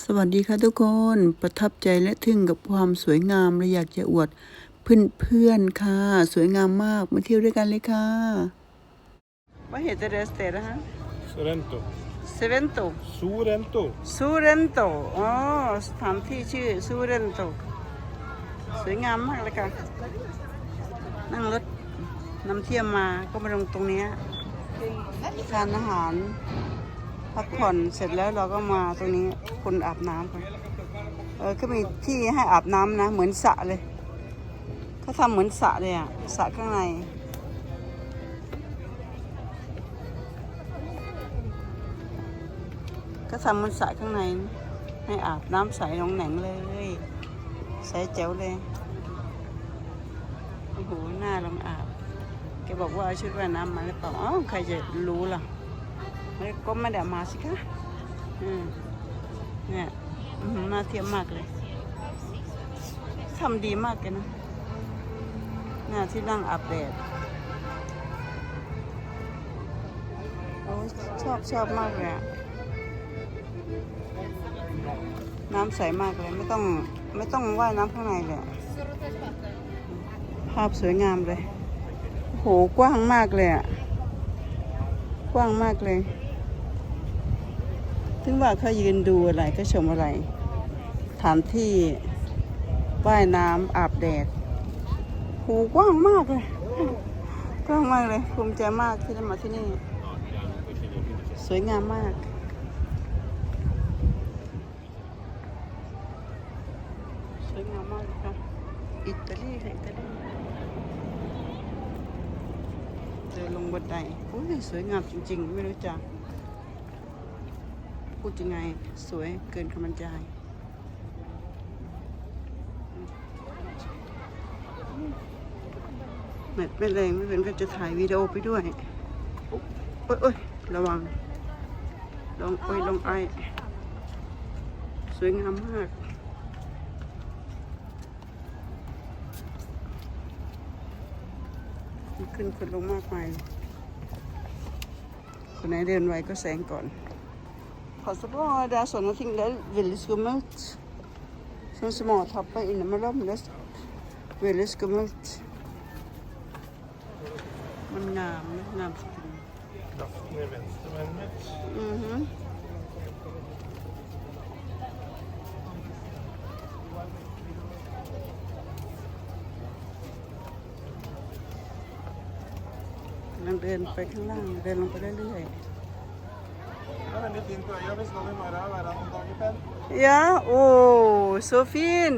สวัสดีค่ะทุกคนประทับใจและทึ่งกับความสวยงามและอยากจะอวดเพื่อนเพื่อนๆค่ะ สวยงามมากมาเที่ยวด้วยกันเลยค่ะว่าเหตุเดสเตนะฮะ Sorrento. เซเวนโต Sorrento. ซูเรนโตอ๋อสถานที่ชื่อซูเรนโตสวยงามมากเลยค่ะ นั่งรถนำเที่ยวมาก็มาลงตรงเนี้ยทานอาหาร พักผ่อนเสร็จแล้วเราก็มาตรงนี้คนอาบน้ำกันเออก็มีที่ให้อาบน้ำนะ เหมือนสระเลยเขาทำเหมือนสระเลยอะสระข้างในก็ทำเหมันสระข้างใน ให้อาบน้ำใสหนองแหนงเลยใสแจ๋วเลยโอ้โหหน้าลองอาบแกบอกว่าเอาชุดว่ายน้ำมาหรือเปล่าอ๋อใครจะรู้ล่ะ ไม่ก็ไม่ได้มาสิคะอืมเนี่ยน่าเทียมมากเลยทำดีมากเลยนะน่าที่นั่งอาบแดดโอ้ชอบชอบมากเลยอะน้ำใสมากเลยไม่ต้องไม่ต้องว่ายน้ำข้างในเลยภาพสวยงามเลยโอ้โหกว้างมากเลยอะกว้างมากเลย ถึงว่าเขายืนดูอะไรก็ชมอะไรฐานที่ว่ายน้ำอาบแดดโหกว้างมากเลยกว้างมากเลยภูมิใจมากที่ได้มาที่นี่ สวยงามมากสวยงามมากค่ะอิตาลีค่ะอิตาลีเดินลงบันไดโอ้ยสวยงามจริง ๆ ไม่รู้จัก พูดยังไงสวยเกินคำบรรยายเน็ตไม่แรงไม่เป็นก็จะถ่ายวิดีโอไปด้วยโอ๊ยโอ๊ยระวังลองโอ้ยลองไอสวยงามมากขึ้นคนลงมากมายคนไหนเดินไวก็แซงก่อน Passe det er sånne ting. Det er veldig skummelt. Sånne småtapper innimellom. Det er veldig skummelt. มันงามนะงามจริง Kraften i venstrebenet. อือฮึกำลังเดินไปข้างล่างเดินลงไปเรื่อย Det er veldig fint på øya. Vi skal i morgen være noen dager pen. ๆยะโอ้โซฟิน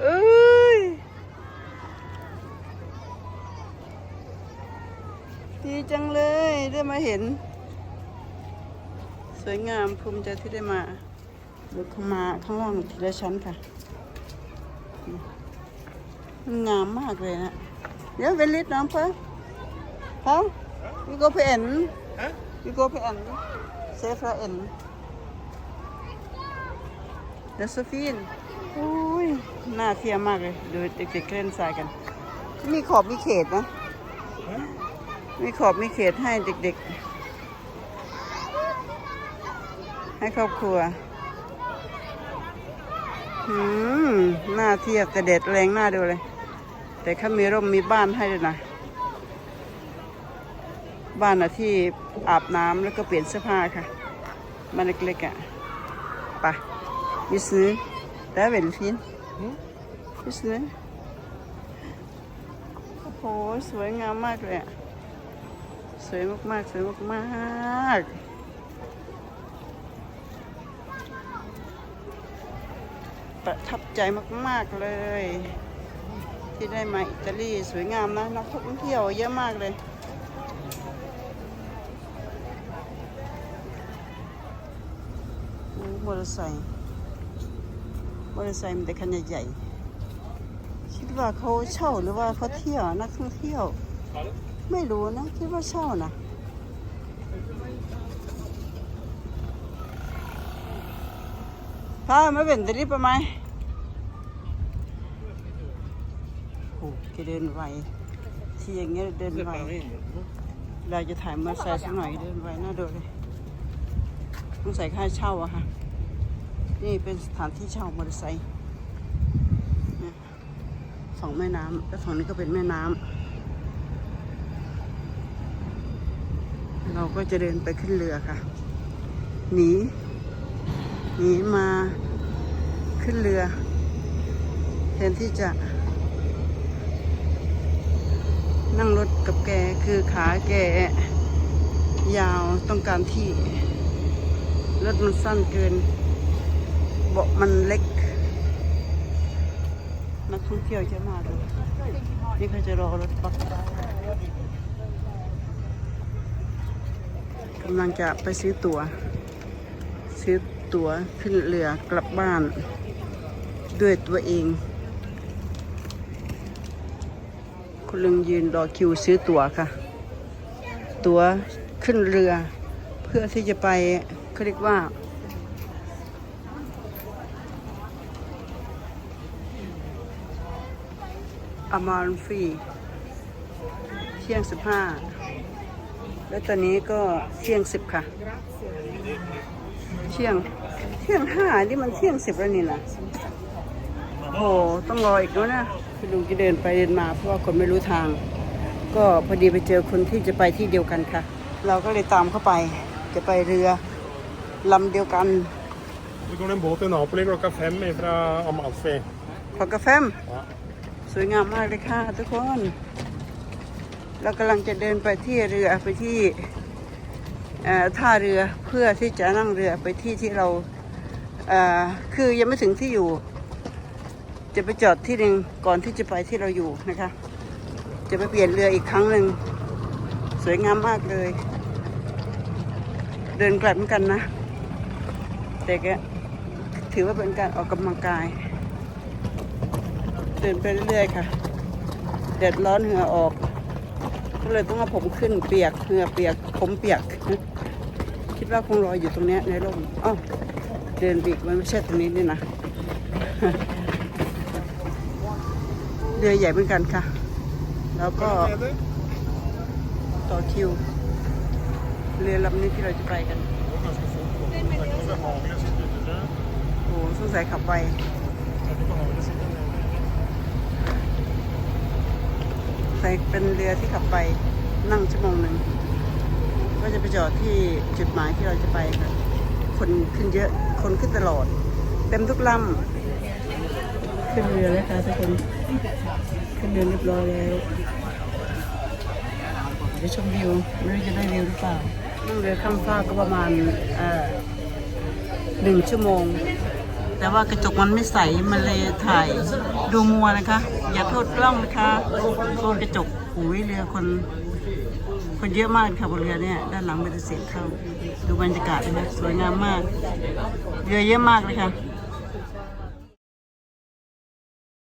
เอ้ยดีจังเลยได้มาเห็น สวยงามภูมิใจที่ได้มาเดินเข้ามาข้างล่างทีละชั้นค่ะมันงามมากเลยนะ เดี๋ยวเวลิตน้องเพิ่มฮะวิโกเพน Hæ? วิโกเพน เซฟราเอ็นเดสฟีนอุ้ยน่าเที่ยวมากเลย ดูเด็กๆเล่นทรายกัน มีขอบมีเขตนะ มีขอบมีเขตให้เด็กๆ ให้ครอบครัวอืมน่าเที่ยวแต่เด็ดแรงน่าดูเลย แต่เขามีร่มมีบ้านให้ด้วยนะ บ้านอะที่อาบน้ำแล้วก็เปลี่ยนเสื้อผ้าค่ะบ้านเล็กๆอะไปวิซื้อได้เวลฟินวิซื้อโอ้โหสวยงามมากเลยอะสวยมากๆสวยมากๆประทับใจมาก ๆ เลย ที่ได้มาอิตาลีสวยงามนะนักท่องเที่ยวเยอะมากเลย โอ้มอเตอร์ไซค์มอเตอร์ไซค์มันแต่คันใหญ่ๆคิดว่าเขาเช่าหรือว่าเขาเที่ยวนักท่องเที่ยว ไม่รู้นะ คิดว่าเช่านะพามาเป็นตรีปะไหมโอ้แกเดินไวที่อย่างเงี้ยเดินไวเราจะถ่ายมอเตอร์ไซค์สักหน่อยเดินไวน่าดูเลยต้องใส่ค่าเช่าอะค่ะ นี่เป็นสถานที่เช่ามอเตอร์ไซค์เนี่ยฝั่งแม่น้ำแล้วฝั่งนี้ก็เป็นแม่น้ำเราก็จะเดินไปขึ้นเรือค่ะ หนีหนีมาขึ้นเรือ แทนที่จะ นั่งรถกับแกคือขาแกยาวต้องการที่ รถมันสั้นเกิน เบาะมันเล็ก นักท่องเที่ยวเยอะมากเลยนี่เขาจะรอรถบัสกำลังจะไปซื้อตั๋ว ซื้อตั๋วขึ้นเรือกลับบ้าน ด้วยตัวเอง คุณลุงยืนรอคิวซื้อตั๋วค่ะ ตั๋วขึ้นเรือ เพื่อที่จะไปเขาเรียกว่า อมารฟรีเที่ยงสิบห้าแล้วตอนนี้ก็เที่ยงสิบค่ะ เที่ยงเที่ยงห้านี่มันเที่ยงสิบแล้วนี่นะโอ้โหต้องรออีกแล้วนะคุณลุงจะเดินไปเดินมาเพราะว่าคนไม่รู้ทาง ก็พอดีไปเจอคนที่จะไปที่เดียวกันค่ะ เราก็เลยตามเข้าไปจะไปเรือลำเดียวกัน Det går en båt til Napoli klokka fem fra Amalfi. ขอกาแฟม Ja. สวยงามมากเลยค่ะทุกคน เรากำลังจะเดินไปที่เรือไปที่ท่าเรือเพื่อที่จะนั่งเรือไปที่ที่เราคือยังไม่ถึงที่อยู่ จะไปจอดที่หนึ่งก่อนที่จะไปที่เราอยู่นะคะ จะไปเปลี่ยนเรืออีกครั้งหนึ่งสวยงามมากเลย เดินกลเหมือนกันนะแต่ก็ถือว่าเป็นการออกกำลังกาย เดินไปเรื่อยๆค่ะแดดร้อนเหงื่อออก ก็เลยต้องเอาผมขึ้นเปียกเหงื่อเปียกผมเปียก คิดว่าคงรออยู่ตรงนี้ในร่มอ้าวเดินบีกมันไม่ใช่ตรงนี้นี่นะเรือใหญ่เหมือนกันค่ะ แล้วก็ต่อคิว เรือลำนี้ที่เราจะไปกันโอ้โหสงสัยขับไป ใส่เป็นเรือที่ขับไปนั่งชั่วโมงหนึ่งก็จะไปจอดที่จุดหมายที่เราจะไปค่ะ คนขึ้นเยอะ คนขึ้นตลอด เต็มทุกลำขึ้นเรือแล้วค่ะทุกคนขึ้นเรือเรียบร้อยแล้วเดี๋ยวชมวิวไม่รู้จะได้วิวหรือเปล่านั่งเรือข้ามฟากก็ประมาณเอ่อหนึ่งชั่วโมง แต่ว่ากระจกมันไม่ใส มันเลยถ่ายดูมัวนะคะ อย่าโทษกล้องนะคะโดนกระจกหูยเรือคน คนเยอะมากค่ะบนเรือเนี่ย ด้านหลังเป็นเสียงเข้า ดูบรรยากาศเลยนะสวยงามมาก เรือเยอะมากเลยค่ะ